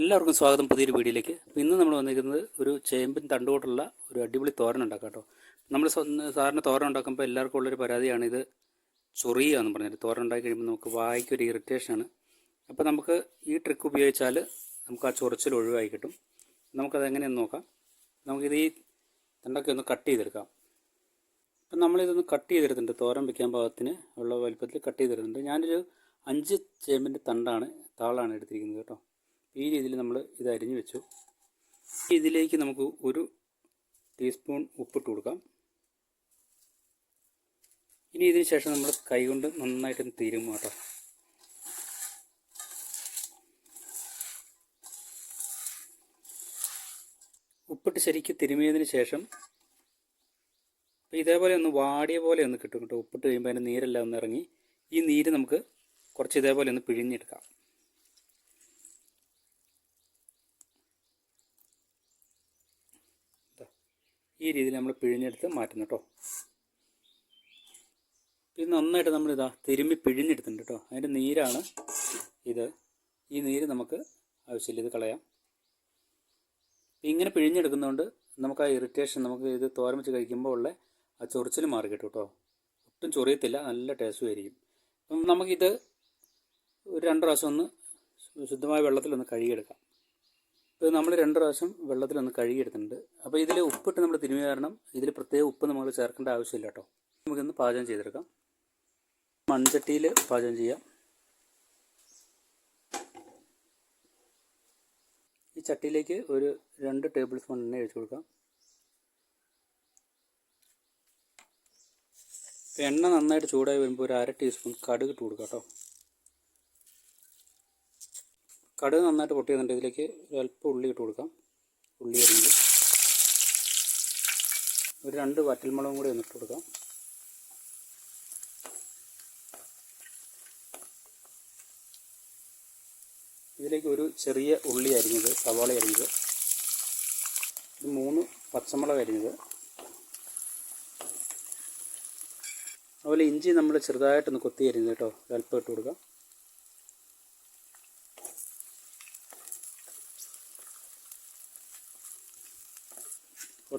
എല്ലാവർക്കും സ്വാഗതം പുതിയൊരു വീഡിയോയിലേക്ക്. ഇന്ന് നമ്മൾ വന്നിരിക്കുന്നത് ഒരു ചേമ്പിൻ തണ്ടുകൊണ്ടുള്ള ഒരു അടിപൊളി തോരൻ ഉണ്ടാക്കാം കേട്ടോ. നമ്മൾ സാധാരണ തോരൻ ഉണ്ടാക്കുമ്പോൾ എല്ലാവർക്കും ഉള്ളൊരു പരാതിയാണ് ഇത് ചൊറിയുക എന്ന് തോരൻ ഉണ്ടാക്കി കഴിയുമ്പോൾ നമുക്ക് വായിക്ക് ഒരു ഇറിറ്റേഷനാണ് അപ്പോൾ നമുക്ക് ഈ ട്രിക്ക് ഉപയോഗിച്ചാൽ നമുക്ക് ആ ചൊറിച്ചിൽ ഒഴിവായി കിട്ടും. നമുക്കത് എങ്ങനെയെന്ന് നോക്കാം. നമുക്കിത് ഈ തണ്ടൊക്കെ ഒന്ന് കട്ട് ചെയ്തെടുക്കാം. അപ്പം നമ്മളിതൊന്ന് കട്ട് ചെയ്തെടുത്തിട്ടുണ്ട്. തോരൻ വയ്ക്കാൻ പാകത്തിന് ഉള്ള വലുപ്പത്തിൽ കട്ട് ചെയ്തെടുത്തിട്ടുണ്ട്. ഞാനൊരു അഞ്ച് ചേമ്പിന്റെ തണ്ടാണ് താളാണ് എടുത്തിരിക്കുന്നത് കേട്ടോ. ഈ രീതിയിൽ നമ്മൾ ഇത് അരിഞ്ഞു വെച്ചു. ഇതിലേക്ക് നമുക്ക് ഒരു ടീസ്പൂൺ ഉപ്പിട്ട് കൊടുക്കാം. ഇനി ഇതിന് ശേഷം നമ്മൾ കൈ കൊണ്ട് നന്നായിട്ട് തീരും കേട്ടോ. ഉപ്പിട്ട് ശരിക്കും തിരുമിയതിന് ശേഷം ഇതേപോലെ ഒന്ന് വാടിയ പോലെ ഒന്ന് കിട്ടും കേട്ടോ. ഉപ്പിട്ട് കഴിയുമ്പോൾ അതിന്റെ നീരെല്ലാം ഒന്ന് ഇറങ്ങി. ഈ നീര് നമുക്ക് കുറച്ച് ഇതേപോലെ ഒന്ന് പിഴിഞ്ഞെടുക്കാം. ഈ രീതിയിൽ നമ്മൾ പിഴിഞ്ഞെടുത്ത് മാറ്റുന്നു കേട്ടോ ഇത് നന്നായിട്ട് നമ്മൾ ഇതാ തിരുമ്മി പിഴിഞ്ഞെടുത്തിട്ടുണ്ട് കേട്ടോ അതിന്റെ നീരാണ് ഇത്. ഈ നീര് നമുക്ക് ആവശ്യമില്ല ഇത് കളയാം. ഇങ്ങനെ പിഴിഞ്ഞെടുക്കുന്നതുകൊണ്ട് നമുക്ക് ആ ഇറിറ്റേഷൻ നമുക്ക് ഇത് തോരൻ വെച്ച് കഴിക്കുമ്പോൾ ഉള്ള ആ ചൊറിച്ചിൽ മാറി കിട്ടും കേട്ടോ ഒട്ടും ചൊറിയത്തില്ല നല്ല ടേസ്റ്റും ആയിരിക്കും. അപ്പം നമുക്കിത് ഒരു രണ്ട് പ്രാവശ്യം ഒന്ന് ശുദ്ധമായ വെള്ളത്തിലൊന്ന് കഴുകിയെടുക്കാം. ഇത് നമ്മൾ രണ്ട് പ്രാവശ്യം വെള്ളത്തിലൊന്ന് കഴുകിയെടുത്തിട്ടുണ്ട്. അപ്പോൾ ഇതിൽ ഉപ്പിട്ട് നമ്മൾ തിരുമി കാരണം ഇതിൽ പ്രത്യേക ഉപ്പ് നമ്മൾ ചേർക്കേണ്ട ആവശ്യമില്ല കേട്ടോ. നമുക്കിന്ന് പാചകം ചെയ്തെടുക്കാം. മൺചട്ടിയിൽ പാചകം ചെയ്യാം. ഈ ചട്ടിയിലേക്ക് ഒരു രണ്ട് ടേബിൾ സ്പൂൺ എണ്ണ ഒഴിച്ചു കൊടുക്കാം. എണ്ണ നന്നായിട്ട് ചൂടായി വരുമ്പോൾ ഒരു അര ടീസ്പൂൺ കടുക് ഇട്ട് കൊടുക്കാം കേട്ടോ. കടുക് നന്നായിട്ട് പൊട്ടി വന്നിട്ട് ഇതിലേക്ക് ഒരല്പം ഉള്ളി ഇട്ട് കൊടുക്കാം. ഉള്ളി അരിഞ്ഞ്. ഒരു രണ്ട് വറ്റൽമുളകും കൂടി ഒന്നിട്ട് കൊടുക്കാം. ഇതിലേക്ക് ഒരു ചെറിയ ഉള്ളി അരിഞ്ഞത് സവാള അരിഞ്ഞത് മൂന്ന് പച്ചമുളക് അരിഞ്ഞത്. അതുപോലെ ഇഞ്ചി നമ്മൾ ചെറുതായിട്ടൊന്ന് കൊത്തി അരിഞ്ഞത് കേട്ടോ. അല്പം ഇട്ട് കൊടുക്കാം.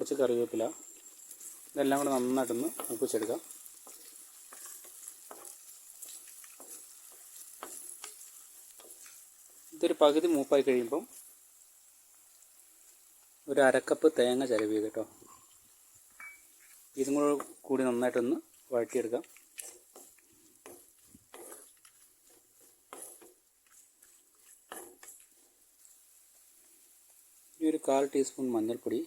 കുറച്ച് കറിവേപ്പില ഇതെല്ലാം കൂടെ നന്നായിട്ടൊന്ന് മൂപ്പിച്ചെടുക്കാം. ഇതൊരു പകുതി മൂപ്പായി കഴിയുമ്പം ഒരു അരക്കപ്പ് തേങ്ങ ചിരവ് കേട്ടോ. ഇതും കൂടെ കൂടി നന്നായിട്ടൊന്ന് വഴറ്റിയെടുക്കാം. ഈ ഒരു കാൽ ടീസ്പൂൺ മഞ്ഞൾപ്പൊടി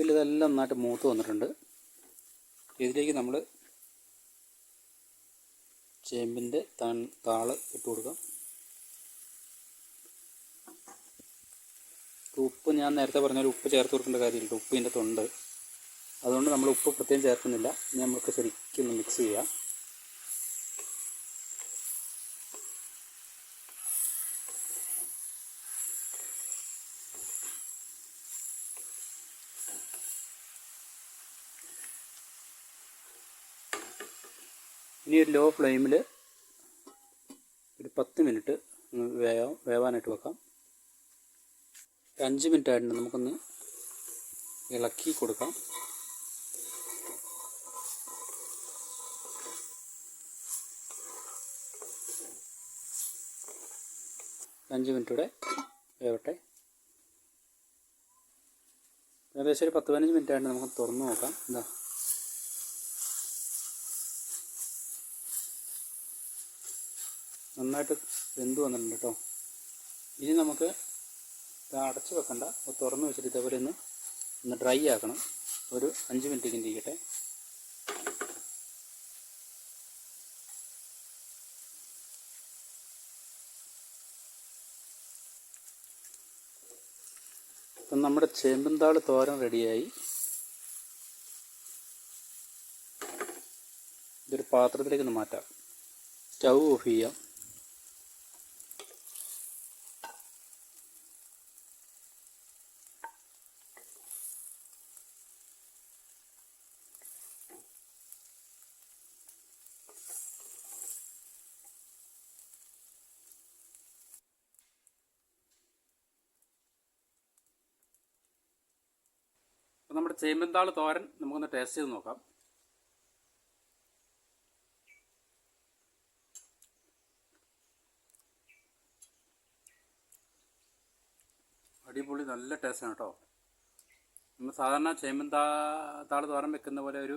ഇതിലിതെല്ലാം നന്നായിട്ട് മൂത്ത് വന്നിട്ടുണ്ട്. ഇതിലേക്ക് നമ്മൾ ചേമ്പിന്റെ താൾ ഇട്ട് കൊടുക്കാം. ഉപ്പ് ഞാൻ നേരത്തെ പറഞ്ഞ ഉപ്പ് ചേർത്ത് കൊടുക്കേണ്ട കാര്യമില്ല. ഉപ്പിന്റെ തൊണ്ട്. അതുകൊണ്ട് നമ്മൾ ഉപ്പ് പ്രത്യേകം ചേർക്കുന്നില്ല. ഇനി നമുക്ക് ശരിക്കും മിക്സ് ചെയ്യാം. ഇനി ഒരു ലോ ഫ്ലെയിമിൽ ഒരു പത്ത് മിനിറ്റ് വേവാം വേവാനായിട്ട് വെക്കാം. അഞ്ച് മിനിറ്റ് ആയിട്ടുണ്ട് നമുക്കൊന്ന് ഇളക്കി കൊടുക്കാം. അഞ്ച് മിനിറ്റ് കൂടെ വേവട്ടെ. ഏകദേശം ഒരു പത്ത് പതിനഞ്ച് മിനിറ്റ് ആയിട്ട് നമുക്ക് തുറന്ന് നോക്കാം. എന്താ നന്നായിട്ട് വെന്ത് വന്നിട്ടുണ്ട് കേട്ടോ ഇനി നമുക്ക് ഇത് അടച്ച് വെക്കണ്ട. തുറന്ന് വെച്ചിട്ട് ഇതേപോലെ ഒന്ന് ഒന്ന് ഡ്രൈ ആക്കണം. ഒരു അഞ്ച് മിനിറ്റ് ഇരിക്കട്ടെ. ഇപ്പം നമ്മുടെ ചേമ്പന്താൾ തോരൻ റെഡിയായി. ഇതൊരു പാത്രത്തിലേക്ക് ഒന്ന് മാറ്റാം. സ്റ്റൗ ഓഫ് ചെയ്യാം. ചേമ്പന്താൾ തോരൻ നമുക്കൊന്ന് ടേസ്റ്റ് ചെയ്ത് നോക്കാം. അടിപൊളി നല്ല ടേസ്റ്റാണ് കേട്ടോ. നമ്മൾ സാധാരണ ചേമ്പന്താ താൾ തോരൻ വെക്കുന്ന പോലെ ഒരു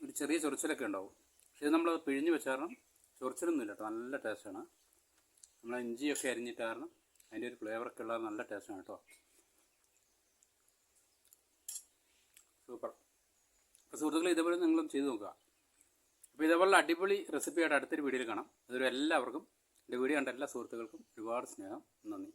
ഒരു ചെറിയ ചൊറിച്ചിലൊക്കെ ഉണ്ടാവും. പക്ഷേ നമ്മൾ പിഴിഞ്ഞ് വെച്ച കാരണം ചൊറിച്ചിലൊന്നും ഇല്ല കേട്ടോ നല്ല ടേസ്റ്റാണ് നമ്മൾ ഇഞ്ചിയൊക്കെ അരിഞ്ഞിട്ട് കാരണം അതിന്റെ ഒരു ഫ്ലേവറൊക്കെ ഉള്ളത് നല്ല ടേസ്റ്റാണ് കേട്ടോ. സൂപ്പർ. അപ്പോൾ സുഹൃത്തുക്കളെ ഇതേപോലെ നിങ്ങളും ചെയ്ത് നോക്കുക. അപ്പോൾ ഇതേപോലെ അടിപൊളി റെസിപ്പിയായിട്ട് അടുത്തൊരു വീഡിയോയിൽ കാണാം. അതൊരു എല്ലാവർക്കും എന്റെ വീഡിയോ കണ്ട എല്ലാ സുഹൃത്തുക്കൾക്കും ഒരുപാട് സ്നേഹം. നന്ദി.